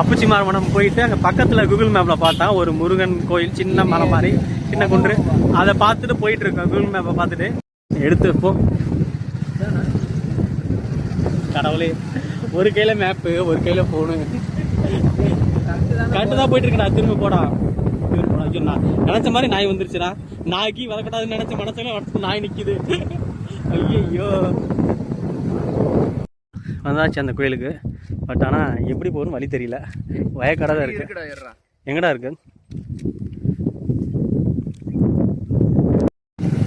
அப்பச்சி மார்மனம் போயிட்டு அங்கே பக்கத்தில் கூகுள் மேப்பில் பார்த்தா ஒரு முருகன் கோயில் சின்ன மலை மாதிரி சின்ன குன்று. அதை பார்த்துட்டு போயிட்டு இருக்கோம் கூகுள் மேப்பை பார்த்துட்டு. எடுத்து வைப்போம். கடவுளே ஒரு கையில் மேப்பு ஒரு கையில் ஃபோனு கரெக்டு தான் போயிட்டு இருக்கடா திரும்ப போடா. ஐயோ நான் நினச்ச மாதிரி நாய் வந்துருச்சுடா. நாய்க்கு வளர்க்கட்டாதுன்னு நினச்ச மனசுல வளர்த்து நாய் நிற்கிது ஐயோ வந்தாச்சு அந்த கோயிலுக்கு. பட் ஆனால் எப்படி போகணும் வழி தெரியல. வயக்காடாக தான் இருக்கு. எங்கடா இருக்கு?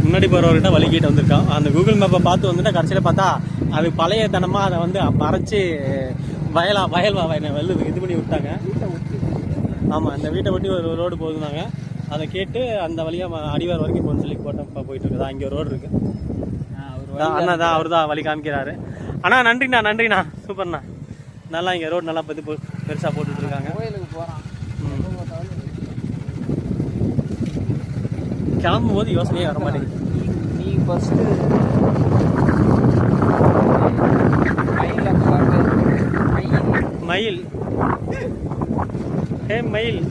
முன்னாடி போகிறவர்கிட்ட வழி கேட்டு வந்திருக்கான். அந்த கூகுள் மேப்பை பார்த்து வந்துட்டு கடைசியில் பார்த்தா அது பழைய தனமாக அதை வந்து மறைச்சு வயலா வயல் வெள்ளு இது பண்ணி விட்டாங்க. ஆமாம் அந்த வீட்டை ஒட்டி ஒரு ரோடு போகுதுனாங்க அதை கேட்டு அந்த வழியாக அடிவார் வரைக்கும் போகணும்னு சொல்லி போட்டோம். போயிட்டு இருக்குது அங்கே ஒரு ரோடு இருக்கு. அண்ணா தான் அவர் தான் வழி காமிக்கிறாரு. அண்ணா நன்றிண்ணா நன்றிண்ணா. சூப்பர்ண்ணா. நல்லா இங்கே ரோடு நல்லா பற்றி பெருசாக போறான் கிளம்பும் போது யோசனையே வர மாட்டேங்குது. நீ கையில் மயில் ஏ மயில்.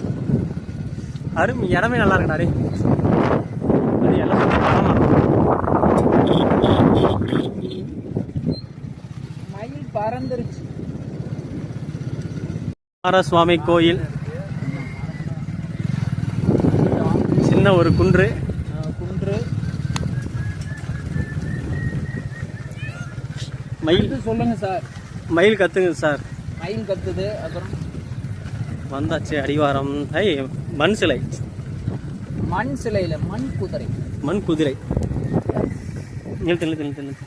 அரும் இடமே நல்லா இருக்குடா டேய். அது எல்லாம் சுத்தி பழமா மயில் பறந்துருச்சு சுவாமி கோயில். சின்ன ஒரு குன்று. குன்று மயில் சொல்லுங்க சார். மயில் கத்துங்க சார். மயில் கத்துது அப்புறம்? வந்தாச்சு அடிவாரம். ஐ மண் சிலை. மண் சிலையில மண் குதிரை. மண் குதிரை. நிறுத்து நிறுத்து நிறுத்து நிறுத்து.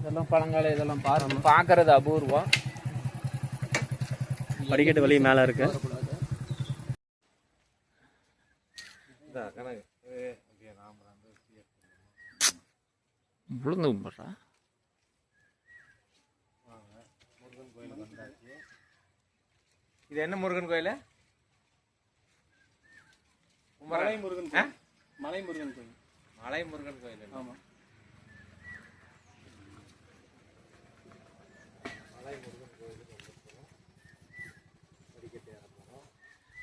இதெல்லாம் பழங்கால இதெல்லாம் பாரு பார்க்கறது அபூர்வம். படிக்கட்டு வழி மேலே இருக்கு. விழுந்து கும்பிட்றா? இது என்ன முருகன் கோயில்? மலை முருகன் கோயில். மலை முருகன் கோயில். மலை முருகன் கோயில் ஆமாம்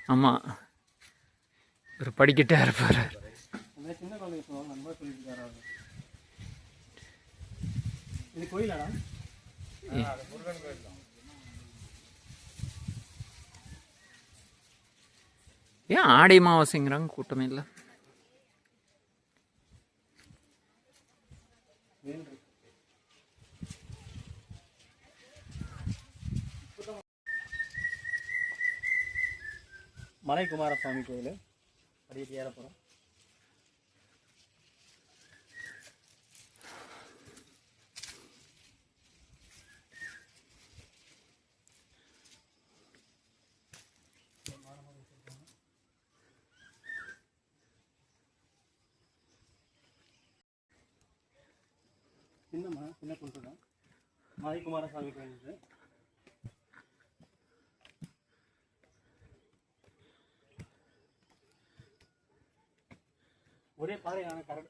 ஆமாம் ஒரு படிக்கட்டே இருப்பார். ஏன் ஆடை அமாவாசைங்கிறாங்க கூட்டமே இல்லை? மலை குமாரசாமி கோயில். படிக்கட்டு ஏற போகிறோம் சின்னம்மா சின்ன குன்று தான் மலை குமாரசாமி கோயில் ஒரே பாறையான கரடு.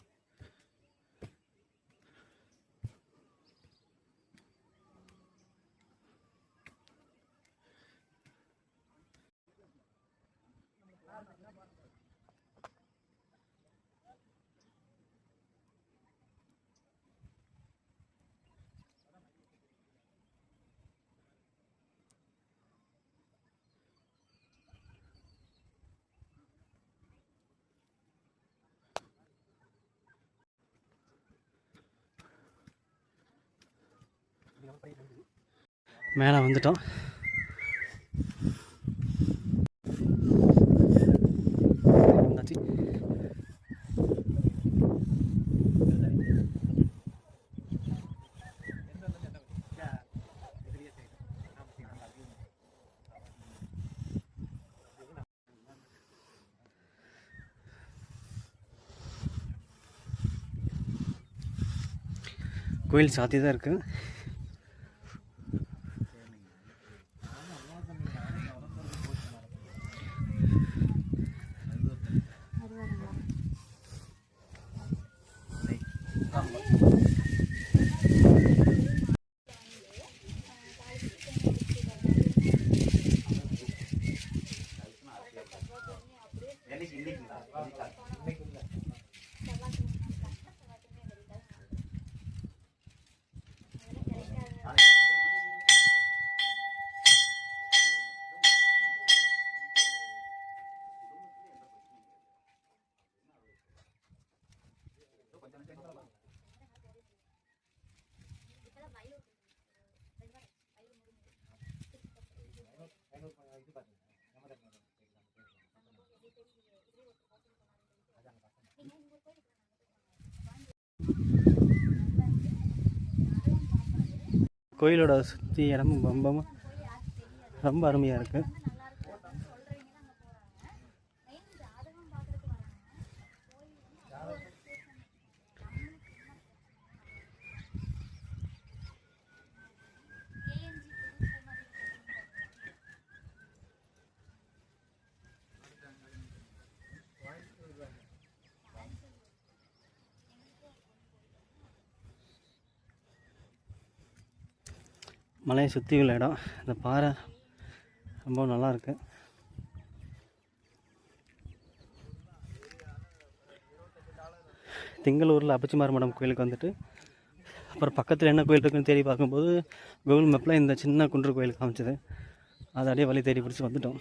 மேலே வந்துட்டோம். கோயில் சாத்தி தான் இருக்குது Gracias. கோயிலோட சுற்றி இடமும் ரொம்ப ரொம்ப அருமையாக இருக்குது மலையை சுற்றி உள்ள இடம். இந்த பாறை ரொம்ப நல்லாயிருக்கு திங்களூரில் அபிச்சிமார் மடம் கோயிலுக்கு வந்துட்டு அப்புறம் பக்கத்தில் என்ன கோயில் இருக்குன்னு தேடி பார்க்கும்போது கூகுள் மேப்பில் இந்த சின்ன குன்று கோயில் காமிச்சது. அதை அப்படியே வழி தேடி பிடிச்சி வந்துட்டோம்.